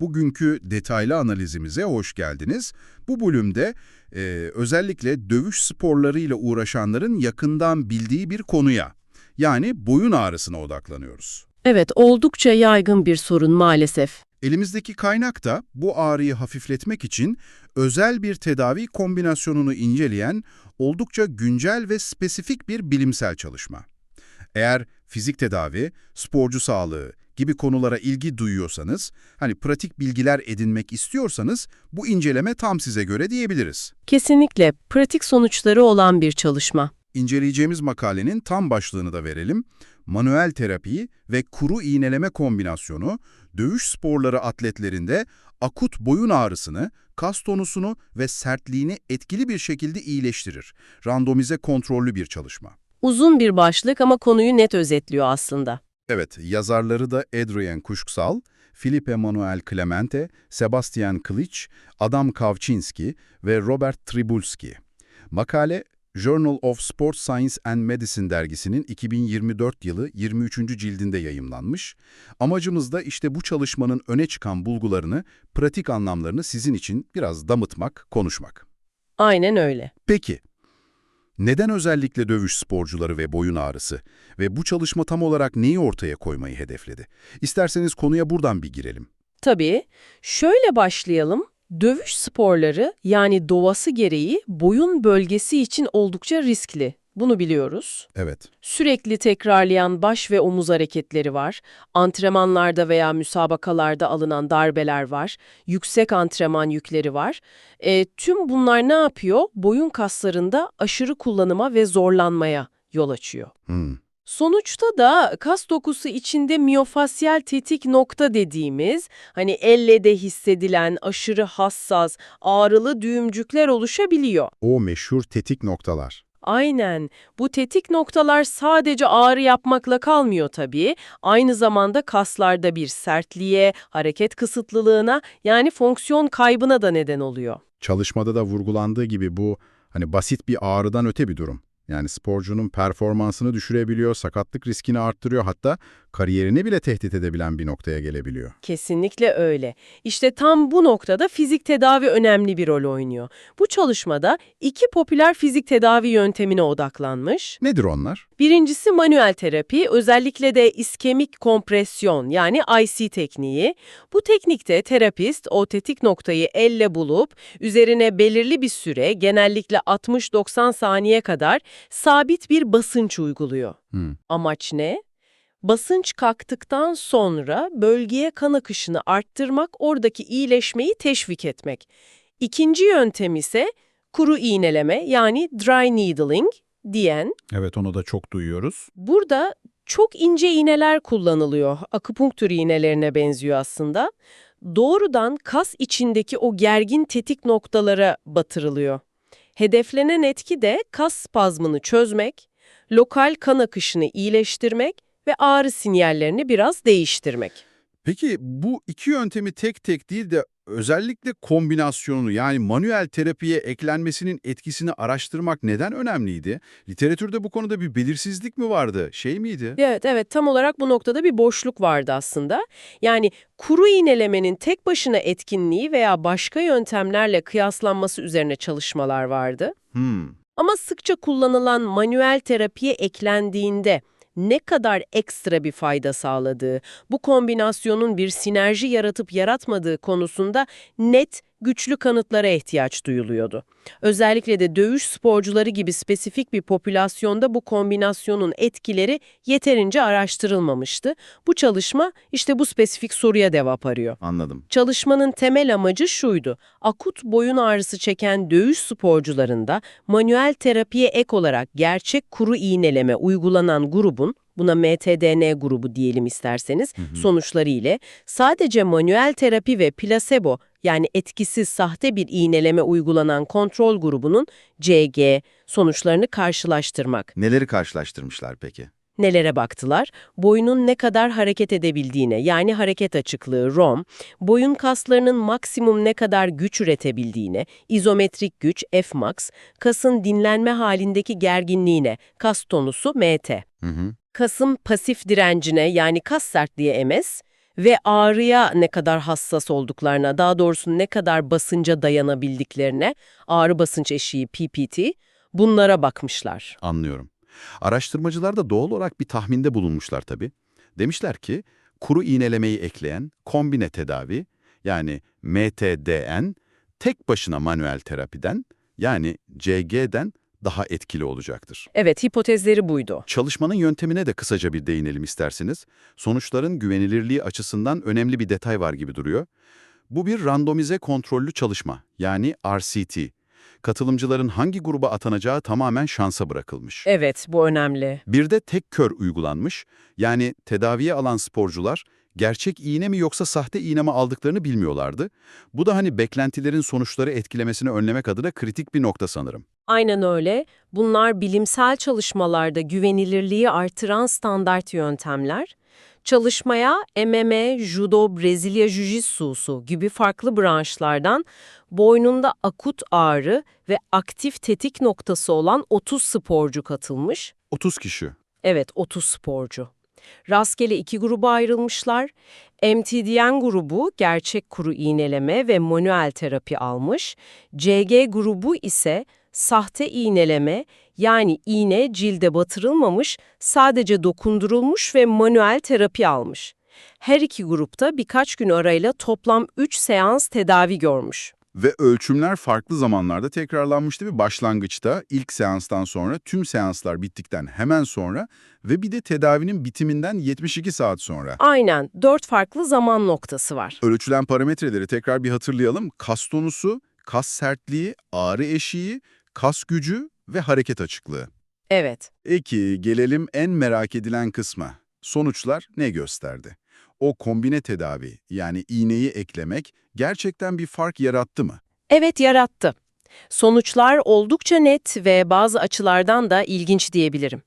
Bugünkü detaylı analizimize hoş geldiniz. Bu bölümde e, özellikle dövüş sporlarıyla uğraşanların yakından bildiği bir konuya, yani boyun ağrısına odaklanıyoruz. Evet, oldukça yaygın bir sorun maalesef. Elimizdeki kaynak da bu ağrıyı hafifletmek için özel bir tedavi kombinasyonunu inceleyen oldukça güncel ve spesifik bir bilimsel çalışma. Eğer fizik tedavi, sporcu sağlığı gibi konulara ilgi duyuyorsanız, hani pratik bilgiler edinmek istiyorsanız bu inceleme tam size göre diyebiliriz. Kesinlikle pratik sonuçları olan bir çalışma. İnceleyeceğimiz makalenin tam başlığını da verelim. Manuel terapi ve kuru iğneleme kombinasyonu, dövüş sporları atletlerinde akut boyun ağrısını, kas tonusunu ve sertliğini etkili bir şekilde iyileştirir. Randomize kontrollü bir çalışma. Uzun bir başlık ama konuyu net özetliyor aslında. Evet, yazarları da Adrian Kuşksal, Filipe Manuel Clemente, Sebastian Klic, Adam Kawczynski ve Robert Tribulski. Makale, Journal of Sports Science and Medicine dergisinin 2024 yılı 23. cildinde yayımlanmış. Amacımız da işte bu çalışmanın öne çıkan bulgularını, pratik anlamlarını sizin için biraz damıtmak, konuşmak. Aynen öyle. Peki, neden özellikle dövüş sporcuları ve boyun ağrısı ve bu çalışma tam olarak neyi ortaya koymayı hedefledi? İsterseniz konuya buradan bir girelim. Tabii, şöyle başlayalım. Dövüş sporları yani doğası gereği boyun bölgesi için oldukça riskli. Bunu biliyoruz. Evet, Sürekli tekrarlayan baş ve omuz hareketleri var. Antrenmanlarda veya müsabakalarda alınan darbeler var. Yüksek antrenman yükleri var. E, tüm bunlar ne yapıyor? Boyun kaslarında aşırı kullanıma ve zorlanmaya yol açıyor. hmm. Sonuçta da kas dokusu içinde miyofasyal tetik nokta dediğimiz, hani elle de hissedilen aşırı hassas, ağrılı düğümcükler oluşabiliyor. o meşhur tetik noktalar. Aynen. Bu tetik noktalar sadece ağrı yapmakla kalmıyor tabii. Aynı zamanda kaslarda bir sertliğe, hareket kısıtlılığına yani fonksiyon kaybına da neden oluyor. Çalışmada da vurgulandığı gibi bu hani basit bir ağrıdan öte bir durum. Yani sporcunun performansını düşürebiliyor, sakatlık riskini arttırıyor, hatta kariyerini bile tehdit edebilen bir noktaya gelebiliyor. Kesinlikle öyle. İşte tam bu noktada fizik tedavi önemli bir rol oynuyor. Bu çalışmada iki popüler fizik tedavi yöntemine odaklanmış. Nedir onlar? Birincisi manuel terapi, özellikle de iskemik kompresyon yani IC tekniği. Bu teknikte terapist o tetik noktayı elle bulup üzerine belirli bir süre genellikle 60-90 saniye kadar sabit bir basınç uyguluyor. Hmm. Amaç ne? Basınç kalktıktan sonra bölgeye kan akışını arttırmak, oradaki iyileşmeyi teşvik etmek. İkinci yöntem ise kuru iğneleme yani dry needling diyen Evet, onu da çok duyuyoruz. Burada çok ince iğneler kullanılıyor. Akupunktur iğnelerine benziyor aslında. Doğrudan kas içindeki o gergin tetik noktalara batırılıyor. Hedeflenen etki de kas spazmını çözmek, lokal kan akışını iyileştirmek ve ağrı sinyallerini biraz değiştirmek. Peki bu iki yöntemi tek tek değil de özellikle kombinasyonunu yani manuel terapiye eklenmesinin etkisini araştırmak neden önemliydi? Literatürde bu konuda bir belirsizlik mi vardı? Şey miydi? Evet, evet tam olarak bu noktada bir boşluk vardı aslında. Yani kuru iğnelemenin tek başına etkinliği veya başka yöntemlerle kıyaslanması üzerine çalışmalar vardı. Hmm. Ama sıkça kullanılan manuel terapiye eklendiğinde ne kadar ekstra bir fayda sağladığı, bu kombinasyonun bir sinerji yaratıp yaratmadığı konusunda net, güçlü kanıtlara ihtiyaç duyuluyordu. Özellikle de dövüş sporcuları gibi spesifik bir popülasyonda bu kombinasyonun etkileri yeterince araştırılmamıştı. Bu çalışma işte bu spesifik soruya cevap arıyor. Anladım. Çalışmanın temel amacı şuydu. Akut boyun ağrısı çeken dövüş sporcularında manuel terapiye ek olarak gerçek kuru iğneleme uygulanan grubun, buna MTDN grubu diyelim isterseniz, sonuçları ile sadece manuel terapi ve plasebo yani etkisiz sahte bir iğneleme uygulanan kontrol grubunun CG sonuçlarını karşılaştırmak. Neleri karşılaştırmışlar peki? Nelere baktılar? Boyunun ne kadar hareket edebildiğine yani hareket açıklığı ROM, boyun kaslarının maksimum ne kadar güç üretebildiğine, izometrik güç Fmax, kasın dinlenme halindeki gerginliğine, kas tonusu MT, Hı hı. kasın pasif direncine yani kas sertliği MS ve ağrıya ne kadar hassas olduklarına, daha doğrusu ne kadar basınca dayanabildiklerine, ağrı basınç eşiği PPT, bunlara bakmışlar. Anlıyorum. Araştırmacılar da doğal olarak bir tahminde bulunmuşlar tabii. Demişler ki kuru iğnelemeyi ekleyen kombine tedavi yani MTDN tek başına manuel terapiden yani CG'den daha etkili olacaktır. Evet, hipotezleri buydu. Çalışmanın yöntemine de kısaca bir değinelim isterseniz. Sonuçların güvenilirliği açısından önemli bir detay var gibi duruyor. Bu bir randomize kontrollü çalışma yani RCT. Katılımcıların hangi gruba atanacağı tamamen şansa bırakılmış. Evet, bu önemli. Bir de tek kör uygulanmış. Yani tedaviye alan sporcular gerçek iğne mi yoksa sahte iğne mi aldıklarını bilmiyorlardı. Bu da hani beklentilerin sonuçları etkilemesini önlemek adına kritik bir nokta sanırım. Aynen öyle. Bunlar bilimsel çalışmalarda güvenilirliği artıran standart yöntemler. Çalışmaya MMA, Judo, Brezilya Jiu-Jitsu'su gibi farklı branşlardan boynunda akut ağrı ve aktif tetik noktası olan 30 sporcu katılmış. 30 kişi. Evet, 30 sporcu. Rastgele iki gruba ayrılmışlar. MTDN grubu gerçek kuru iğneleme ve manuel terapi almış. CG grubu ise sahte iğneleme yani iğne cilde batırılmamış, sadece dokundurulmuş ve manuel terapi almış. Her iki grupta birkaç gün arayla toplam 3 seans tedavi görmüş. Ve ölçümler farklı zamanlarda tekrarlanmıştı bir başlangıçta, ilk seanstan sonra, tüm seanslar bittikten hemen sonra ve bir de tedavinin bitiminden 72 saat sonra. Aynen, 4 farklı zaman noktası var. Ölçülen parametreleri tekrar bir hatırlayalım. Kas tonusu, kas sertliği, ağrı eşiği, kas gücü ve hareket açıklığı. Evet. Eki, gelelim en merak edilen kısma. Sonuçlar ne gösterdi? O kombine tedavi, yani iğneyi eklemek gerçekten bir fark yarattı mı? Evet yarattı. Sonuçlar oldukça net ve bazı açılardan da ilginç diyebilirim.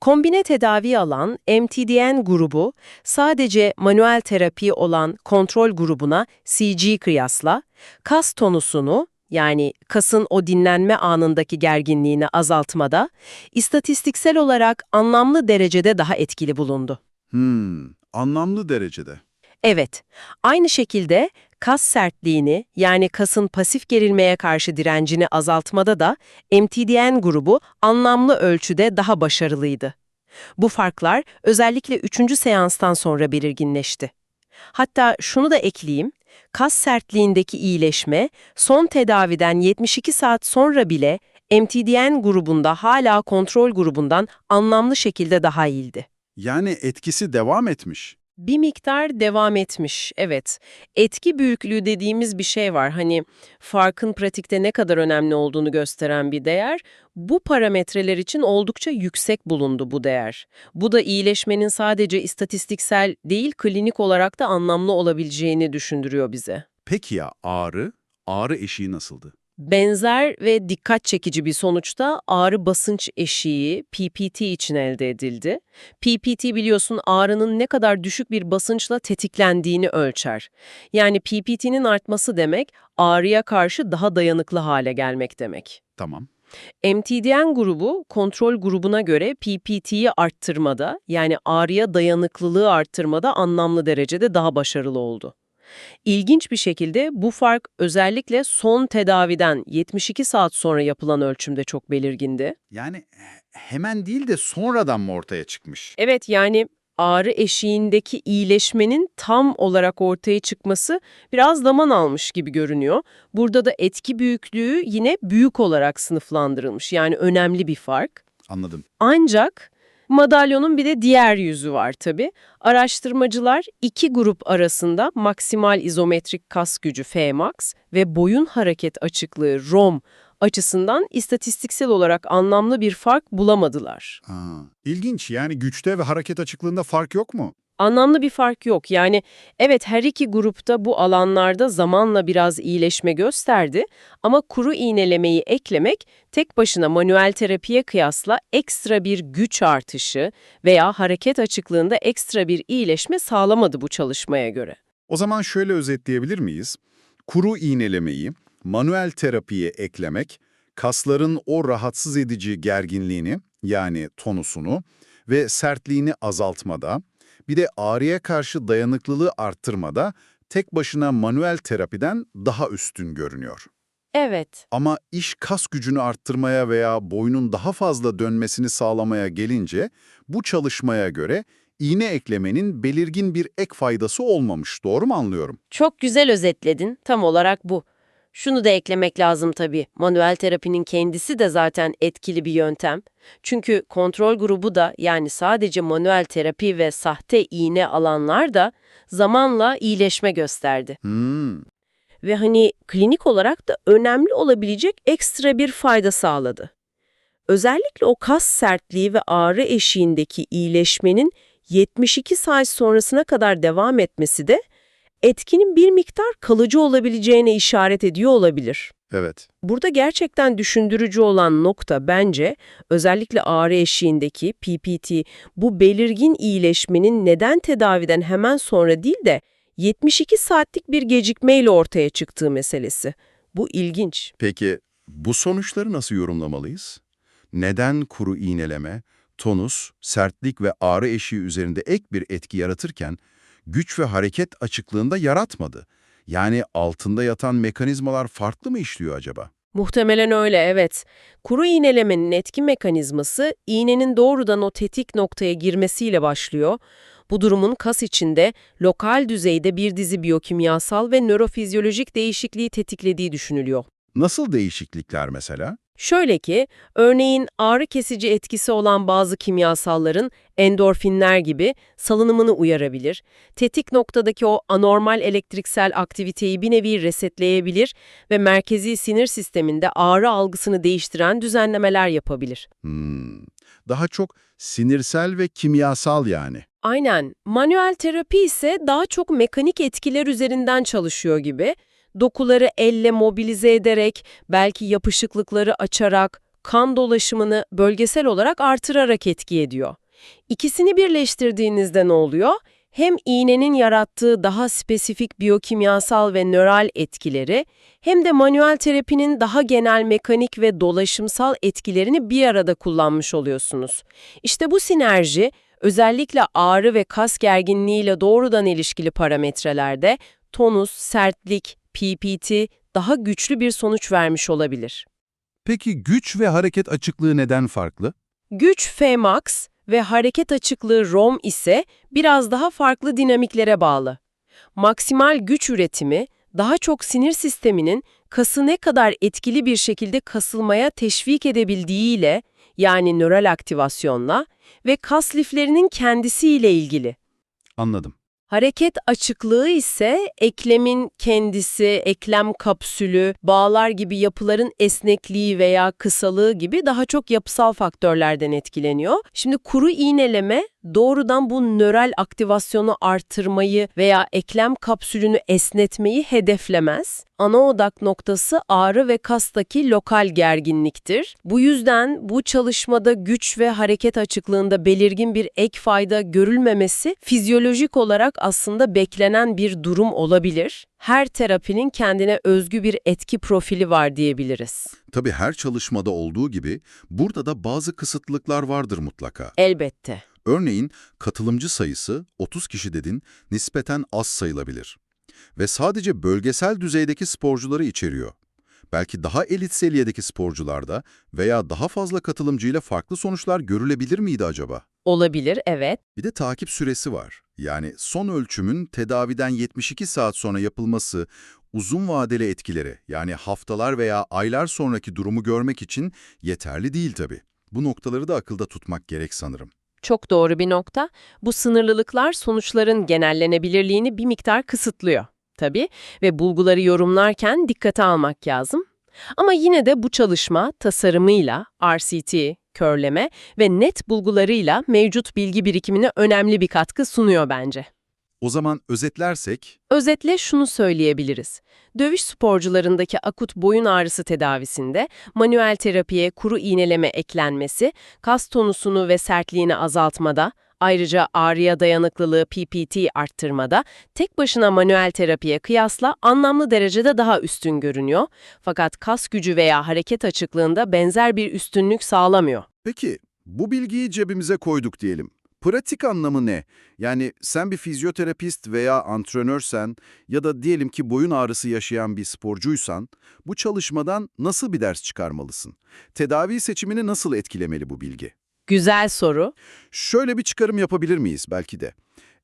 Kombine tedavi alan MTDN grubu sadece manuel terapi olan kontrol grubuna CG kıyasla kas tonusunu yani kasın o dinlenme anındaki gerginliğini azaltmada istatistiksel olarak anlamlı derecede daha etkili bulundu. Hmm, anlamlı derecede. Evet, aynı şekilde kas sertliğini yani kasın pasif gerilmeye karşı direncini azaltmada da MTDN grubu anlamlı ölçüde daha başarılıydı. Bu farklar özellikle 3. seanstan sonra belirginleşti. Hatta şunu da ekleyeyim, kas sertliğindeki iyileşme son tedaviden 72 saat sonra bile MTDN grubunda hala kontrol grubundan anlamlı şekilde daha iyiydi. Yani etkisi devam etmiş. Bir miktar devam etmiş, evet. Etki büyüklüğü dediğimiz bir şey var. Hani farkın pratikte ne kadar önemli olduğunu gösteren bir değer. Bu parametreler için oldukça yüksek bulundu bu değer. Bu da iyileşmenin sadece istatistiksel değil, klinik olarak da anlamlı olabileceğini düşündürüyor bize. Peki ya ağrı? Ağrı eşiği nasıldı? Benzer ve dikkat çekici bir sonuçta ağrı basınç eşiği PPT için elde edildi. PPT biliyorsun ağrının ne kadar düşük bir basınçla tetiklendiğini ölçer. Yani PPT'nin artması demek ağrıya karşı daha dayanıklı hale gelmek demek. Tamam. MTDN grubu kontrol grubuna göre PPT'yi arttırmada yani ağrıya dayanıklılığı arttırmada anlamlı derecede daha başarılı oldu. İlginç bir şekilde bu fark özellikle son tedaviden 72 saat sonra yapılan ölçümde çok belirgindi. Yani hemen değil de sonradan mı ortaya çıkmış? Evet yani ağrı eşiğindeki iyileşmenin tam olarak ortaya çıkması biraz zaman almış gibi görünüyor. Burada da etki büyüklüğü yine büyük olarak sınıflandırılmış yani önemli bir fark. Anladım. Ancak madalyonun bir de diğer yüzü var tabii. Araştırmacılar iki grup arasında maksimal izometrik kas gücü Fmax ve boyun hareket açıklığı ROM açısından istatistiksel olarak anlamlı bir fark bulamadılar. Ha, ilginç yani güçte ve hareket açıklığında fark yok mu? Anlamlı bir fark yok. Yani evet her iki grupta bu alanlarda zamanla biraz iyileşme gösterdi ama kuru iğnelemeyi eklemek tek başına manuel terapiye kıyasla ekstra bir güç artışı veya hareket açıklığında ekstra bir iyileşme sağlamadı bu çalışmaya göre. O zaman şöyle özetleyebilir miyiz? Kuru iğnelemeyi, manuel terapiye eklemek, kasların o rahatsız edici gerginliğini yani tonusunu ve sertliğini azaltmada, Bir de ağrıya karşı dayanıklılığı arttırmada tek başına manuel terapiden daha üstün görünüyor. Evet. Ama iş kas gücünü arttırmaya veya boynun daha fazla dönmesini sağlamaya gelince bu çalışmaya göre iğne eklemenin belirgin bir ek faydası olmamış. Doğru mu anlıyorum? Çok güzel özetledin. Tam olarak bu. Şunu da eklemek lazım tabii. Manuel terapinin kendisi de zaten etkili bir yöntem. Çünkü kontrol grubu da yani sadece manuel terapi ve sahte iğne alanlar da zamanla iyileşme gösterdi. Hmm. Ve hani klinik olarak da önemli olabilecek ekstra bir fayda sağladı. Özellikle o kas sertliği ve ağrı eşiğindeki iyileşmenin 72 saat sonrasına kadar devam etmesi de etkinin bir miktar kalıcı olabileceğine işaret ediyor olabilir. Evet. Burada gerçekten düşündürücü olan nokta bence özellikle ağrı eşiğindeki PPT bu belirgin iyileşmenin neden tedaviden hemen sonra değil de 72 saatlik bir gecikmeyle ortaya çıktığı meselesi. Bu ilginç. Peki bu sonuçları nasıl yorumlamalıyız? Neden kuru iğneleme, tonus, sertlik ve ağrı eşiği üzerinde ek bir etki yaratırken güç ve hareket açıklığında yaratmadı? Yani altında yatan mekanizmalar farklı mı işliyor acaba? Muhtemelen öyle evet. Kuru iğnelemenin etki mekanizması iğnenin doğrudan o tetik noktaya girmesiyle başlıyor. Bu durumun kas içinde lokal düzeyde bir dizi biyokimyasal ve nörofizyolojik değişikliği tetiklediği düşünülüyor. Nasıl değişiklikler mesela? Şöyle ki, örneğin ağrı kesici etkisi olan bazı kimyasalların endorfinler gibi salınımını uyarabilir, tetik noktadaki o anormal elektriksel aktiviteyi bir nevi resetleyebilir ve merkezi sinir sisteminde ağrı algısını değiştiren düzenlemeler yapabilir. Hmm, daha çok sinirsel ve kimyasal yani. Aynen, manuel terapi ise daha çok mekanik etkiler üzerinden çalışıyor gibi, dokuları elle mobilize ederek, belki yapışıklıkları açarak, kan dolaşımını bölgesel olarak artırarak etki ediyor. İkisini birleştirdiğinizde ne oluyor? Hem iğnenin yarattığı daha spesifik biyokimyasal ve nöral etkileri, hem de manuel terapinin daha genel mekanik ve dolaşımsal etkilerini bir arada kullanmış oluyorsunuz. İşte bu sinerji, özellikle ağrı ve kas gerginliğiyle doğrudan ilişkili parametrelerde tonus, sertlik, PPT daha güçlü bir sonuç vermiş olabilir. Peki güç ve hareket açıklığı neden farklı? Güç Fmax ve hareket açıklığı ROM ise biraz daha farklı dinamiklere bağlı. Maksimal güç üretimi daha çok sinir sisteminin kası ne kadar etkili bir şekilde kasılmaya teşvik edebildiğiyle yani nöral aktivasyonla ve kas liflerinin kendisiyle ilgili. Anladım. Hareket açıklığı ise eklemin kendisi, eklem kapsülü, bağlar gibi yapıların esnekliği veya kısalığı gibi daha çok yapısal faktörlerden etkileniyor. Şimdi kuru iğneleme doğrudan bu nöral aktivasyonu artırmayı veya eklem kapsülünü esnetmeyi hedeflemez. Ana odak noktası ağrı ve kastaki lokal gerginliktir. Bu yüzden bu çalışmada güç ve hareket açıklığında belirgin bir ek fayda görülmemesi fizyolojik olarak aslında beklenen bir durum olabilir. Her terapinin kendine özgü bir etki profili var diyebiliriz. Tabii her çalışmada olduğu gibi burada da bazı kısıtlılıklar vardır mutlaka. Elbette. Örneğin katılımcı sayısı 30 kişi dedin nispeten az sayılabilir. Ve sadece bölgesel düzeydeki sporcuları içeriyor. Belki daha elit seviyedeki sporcularda veya daha fazla katılımcıyla farklı sonuçlar görülebilir miydi acaba? Olabilir, evet. Bir de takip süresi var. Yani son ölçümün tedaviden 72 saat sonra yapılması uzun vadeli etkileri yani haftalar veya aylar sonraki durumu görmek için yeterli değil tabii. Bu noktaları da akılda tutmak gerek sanırım. Çok doğru bir nokta. Bu sınırlılıklar sonuçların genellenebilirliğini bir miktar kısıtlıyor. Tabii ve bulguları yorumlarken dikkate almak lazım. Ama yine de bu çalışma tasarımıyla, RCT, körleme ve net bulgularıyla mevcut bilgi birikimine önemli bir katkı sunuyor bence. O zaman özetlersek, Özetle şunu söyleyebiliriz. Dövüş sporcularındaki akut boyun ağrısı tedavisinde manuel terapiye kuru iğneleme eklenmesi, kas tonusunu ve sertliğini azaltmada, ayrıca ağrıya dayanıklılığı PPT arttırmada tek başına manuel terapiye kıyasla anlamlı derecede daha üstün görünüyor. Fakat kas gücü veya hareket açıklığında benzer bir üstünlük sağlamıyor. peki bu bilgiyi cebimize koyduk diyelim. Pratik anlamı ne? Yani sen bir fizyoterapist veya antrenörsen ya da diyelim ki boyun ağrısı yaşayan bir sporcuysan bu çalışmadan nasıl bir ders çıkarmalısın? Tedavi seçimini nasıl etkilemeli bu bilgi? Güzel soru. Şöyle bir çıkarım yapabilir miyiz belki de?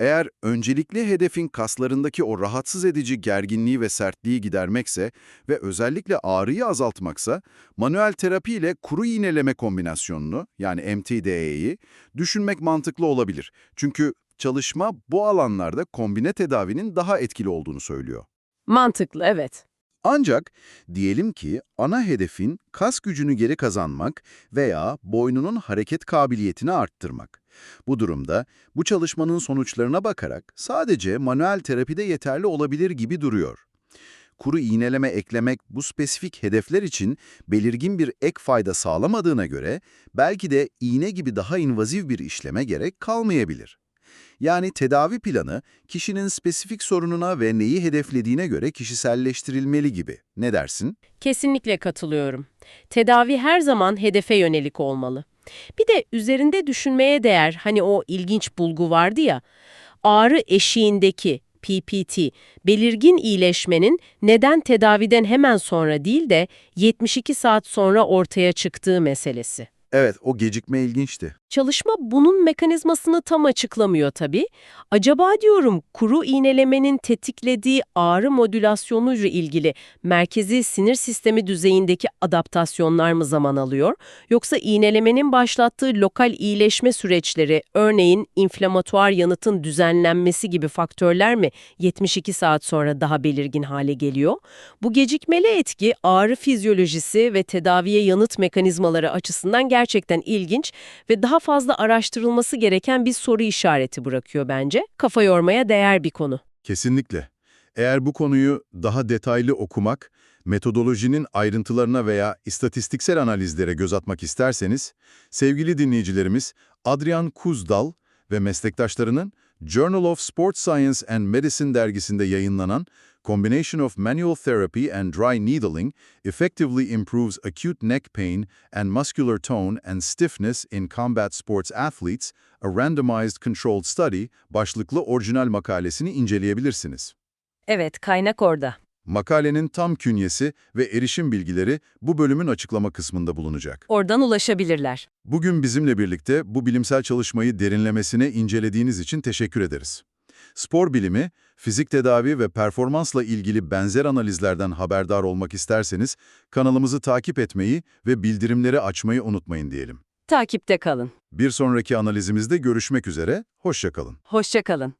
Eğer öncelikli hedefin kaslarındaki o rahatsız edici gerginliği ve sertliği gidermekse ve özellikle ağrıyı azaltmaksa, manuel terapi ile kuru iğneleme kombinasyonunu yani MTDA'yı düşünmek mantıklı olabilir. Çünkü çalışma bu alanlarda kombine tedavinin daha etkili olduğunu söylüyor. Mantıklı, evet. Ancak diyelim ki ana hedefin kas gücünü geri kazanmak veya boynunun hareket kabiliyetini arttırmak. Bu durumda bu çalışmanın sonuçlarına bakarak sadece manuel terapide yeterli olabilir gibi duruyor. Kuru iğneleme eklemek bu spesifik hedefler için belirgin bir ek fayda sağlamadığına göre belki de iğne gibi daha invazif bir işleme gerek kalmayabilir. Yani tedavi planı kişinin spesifik sorununa ve neyi hedeflediğine göre kişiselleştirilmeli gibi. Ne dersin? Kesinlikle katılıyorum. Tedavi her zaman hedefe yönelik olmalı. Bir de üzerinde düşünmeye değer hani o ilginç bulgu vardı ya, ağrı eşiğindeki PPT, belirgin iyileşmenin neden tedaviden hemen sonra değil de 72 saat sonra ortaya çıktığı meselesi. Evet, o gecikme ilginçti. Çalışma bunun mekanizmasını tam açıklamıyor tabii. Acaba diyorum kuru iğnelemenin tetiklediği ağrı modülasyonuyla ilgili merkezi sinir sistemi düzeyindeki adaptasyonlar mı zaman alıyor? Yoksa iğnelemenin başlattığı lokal iyileşme süreçleri, örneğin inflamatuar yanıtın düzenlenmesi gibi faktörler mi 72 saat sonra daha belirgin hale geliyor? Bu gecikmeli etki ağrı fizyolojisi ve tedaviye yanıt mekanizmaları açısından gerçekten ilginç ve daha fazla araştırılması gereken bir soru işareti bırakıyor bence. Kafa yormaya değer bir konu. Kesinlikle. Eğer bu konuyu daha detaylı okumak, metodolojinin ayrıntılarına veya istatistiksel analizlere göz atmak isterseniz, sevgili dinleyicilerimiz Adrian Kuzdal ve meslektaşlarının Journal of Sports Science and Medicine dergisinde yayınlanan Combination of Manual Therapy and Dry Needling Effectively Improves Acute Neck Pain and Muscular Tone and Stiffness in Combat Sports Athletes, a Randomized Controlled Study başlıklı orijinal makalesini inceleyebilirsiniz. Evet, kaynak orada. Makalenin tam künyesi ve erişim bilgileri bu bölümün açıklama kısmında bulunacak. Oradan ulaşabilirler. Bugün bizimle birlikte bu bilimsel çalışmayı derinlemesine incelediğiniz için teşekkür ederiz. Spor bilimi, fizik tedavi ve performansla ilgili benzer analizlerden haberdar olmak isterseniz kanalımızı takip etmeyi ve bildirimleri açmayı unutmayın diyelim. Takipte kalın. Bir sonraki analizimizde görüşmek üzere, hoşça kalın. Hoşça kalın.